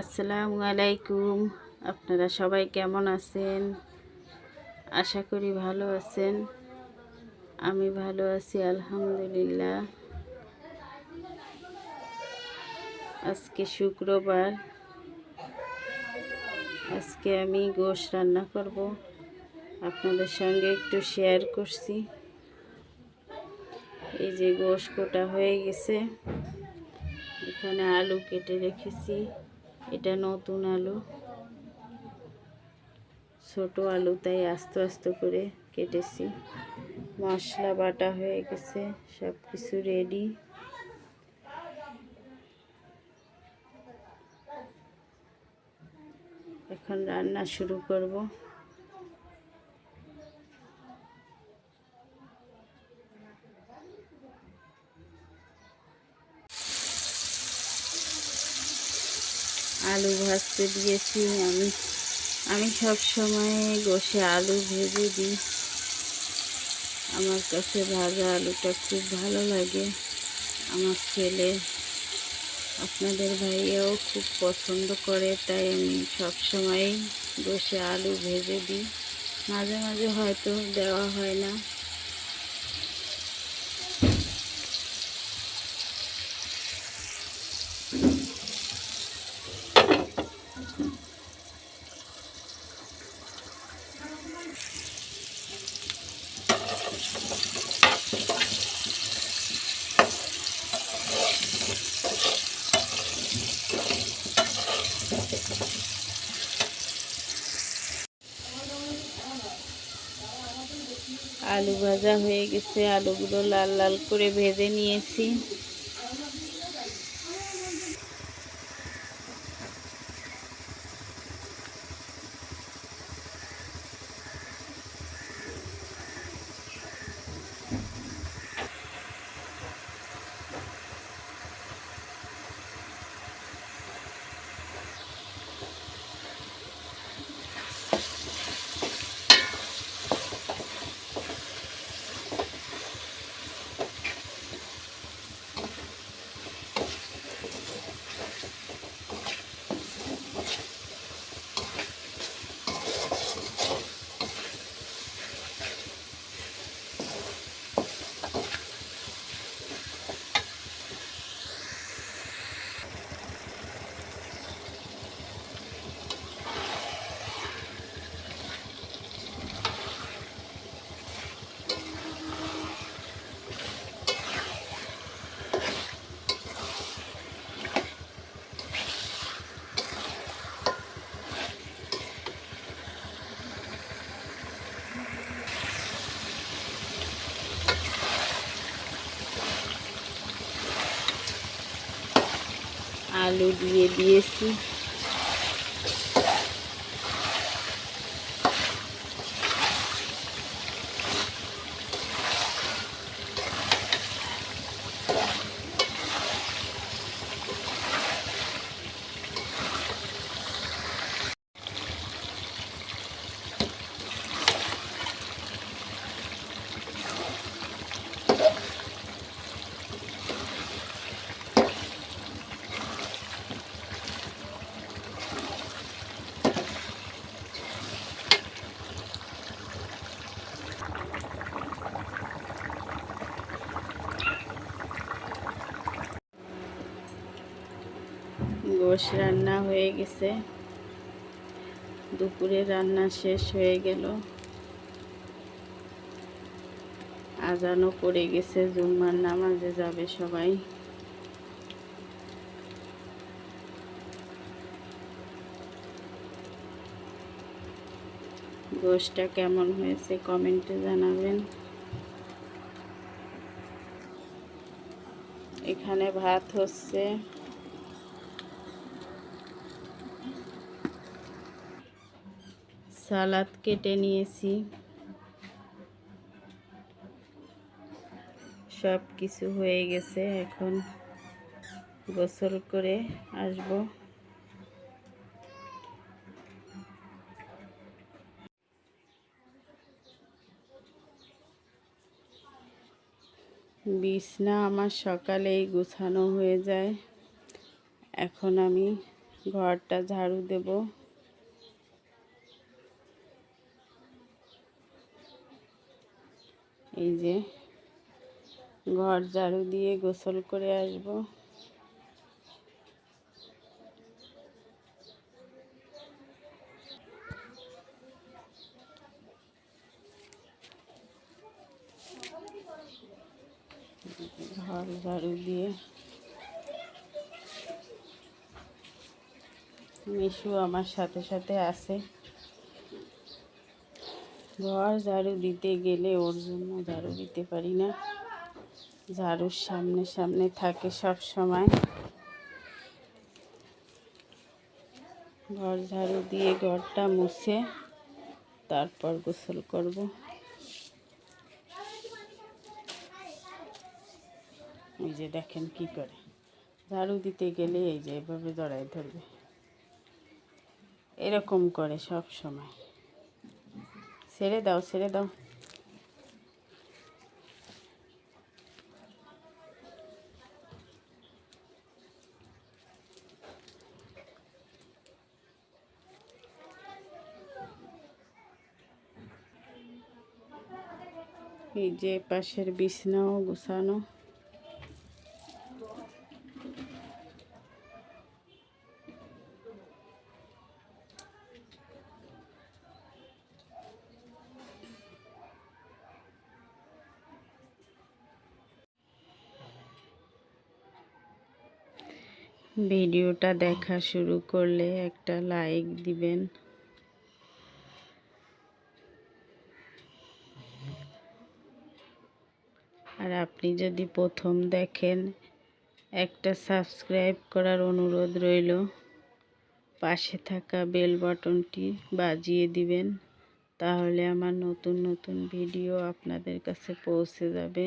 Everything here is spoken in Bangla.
আসসালামু আলাইকুম। আপনারা সবাই কেমন আছেন? আশা করি ভালো আছেন। আমি ভালো আছি, আলহামদুলিল্লাহ। আজকে শুক্রবার। আজকে আমি গোশ রান্না করব। আপনাদের সঙ্গে একটু শেয়ার করছি। এই যে গোশ কোটা হয়ে গেছে। এখানে আলু কেটে রেখেছি। এটা নতুন আলু। ছোট আলু, তাই আস্তে আস্তে করে কেটেছি। মশলা বাটা হয়ে গেছে সব কিছু রেডি এখন রান্না শুরু করব। আলু ভাজতে দিয়েছি আমি। আমি সব সময় গোসে আলু ভেজে দিই। আমার কাছে ভাজা আলুটা খুব ভালো লাগে। আমার ছেলে আপনাদের ভাইয়াও খুব পছন্দ করে, তাই আমি সব সময় বসে আলু ভেজে দিই। মাঝে মাঝে হয়তো দেওয়া হয় না। আলু ভাজা হয়ে গেছে। আলুগুলো লাল লাল করে ভেজে নিয়েছি। আলু দিয়ে দিয়েছি। গোশ রান্না হয়ে গেছে। দুপুরে রান্না শেষ হয়ে গেল। আজানও পড়ে গেছে, জুম্মার নামাজে যাবে সবাই। গোশটা কেমন হয়েছে কমেন্টে জানাবেন। এখানে ভাত হচ্ছে। সালাদ কেটে নিয়েছি। সব কিছু হয়ে গেছে, এখন গোসল করে আসব। বিছনা আমার সকালেই গুছানো হয়ে যায়। এখন আমি ঘরটা ঝাড়ু দেব। এই যে ঘর ঝাড়ু দিয়ে গোসল করে আসব। ঘর ঝাড়ু দিয়ে মিশু আমার সাথে সাথে আছে ঘর ঝাড়ু দিতে গেলে ওর জন্য ঝাড়ু দিতে পারি না। ঝাড়ুর সামনে সামনে থাকে সব সময়। ঘর ঝাড়ু দিয়ে ঘরটা মুছে তারপর গোসল করব। এই যে দেখেন কি করে। ঝাড়ু দিতে গেলে এই যে এভাবে জড়াই ধরবে। এরকম করে সব সময়। ছেড়ে দাও ছেড়ে দাও। এই যে পাশের বিছনাও গুছানো। ভিডিওটা দেখা শুরু করলে একটা লাইক দিবেন। আর আপনি যদি প্রথম দেখেন, একটা সাবস্ক্রাইব করার অনুরোধ রইল। পাশে থাকা বেল বাটনটি বাজিয়ে দিবেন, তাহলে আমার নতুন নতুন ভিডিও আপনাদের কাছে পৌঁছে যাবে।